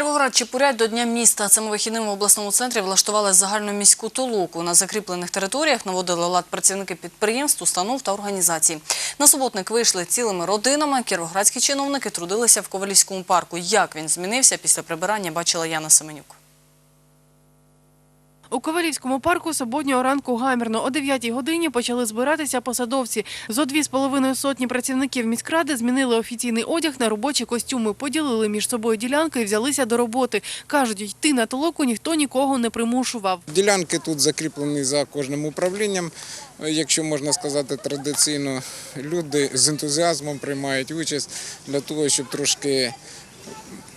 Кіровоград чепурять до Дня міста. Цими вихідними в обласному центрі влаштували загальноміську толоку. На закріплених територіях наводили лад працівники підприємств, установ та організацій. На суботник вийшли цілими родинами. Кіровоградські чиновники трудилися в Ковалівському парку. Як він змінився після прибирання, бачила Яна Семенюк. У Ковалівському парку суботнього ранку гамірно о 9 годині почали збиратися посадовці. Зо дві з половиною сотні працівників міськради змінили офіційний одяг на робочі костюми, поділили між собою ділянки і взялися до роботи. Кажуть, йти на толоку ніхто нікого не примушував. Ділянки тут закріплені за кожним управлінням. Якщо можна сказати традиційно, люди з ентузіазмом приймають участь для того, щоб трошки,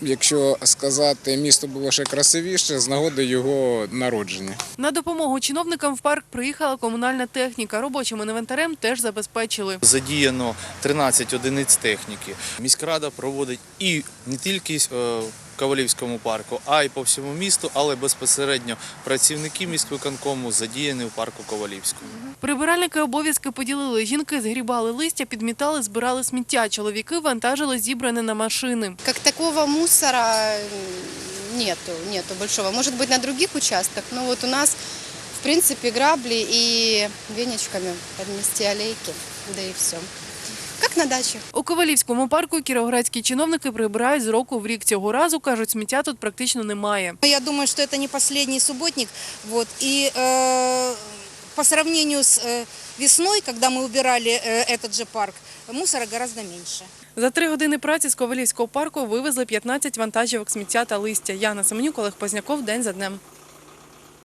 якщо сказати, місто було ще красивіше з нагоди його народження. На допомогу чиновникам в парк приїхала комунальна техніка. Робочим інвентарем теж забезпечили. Задіяно 13 одиниць техніки. Міськрада проводить і не тільки е, Ковалівському парку, а й по всьому місту, але безпосередньо працівники міськвиконкому задіяні в парку Ковалівському. Прибиральники обов'язки поділили. Жінки згрібали листя, підмітали, збирали сміття. Чоловіки вантажили зібране на машини. Как такого мусора нету, нету большого. Может быть, на других участках, но вот у нас, в принципе, грабли и веничками поднести аллейки, да и все Как на даче. У Ковалівському парку кіровоградські чиновники прибирають з року в рік. Цього разу, кажуть, сміття тут практично немає. Я думаю, что это не последний субботник. Вот. И э, по сравнению с э, весной, когда мы убирали э, этот же парк, мусора гораздо меньше. За три години праці з Ковалівського парку вивезли 15 вантажівок сміття та листя. Яна Семенюк, Олег Позняков. День за днем.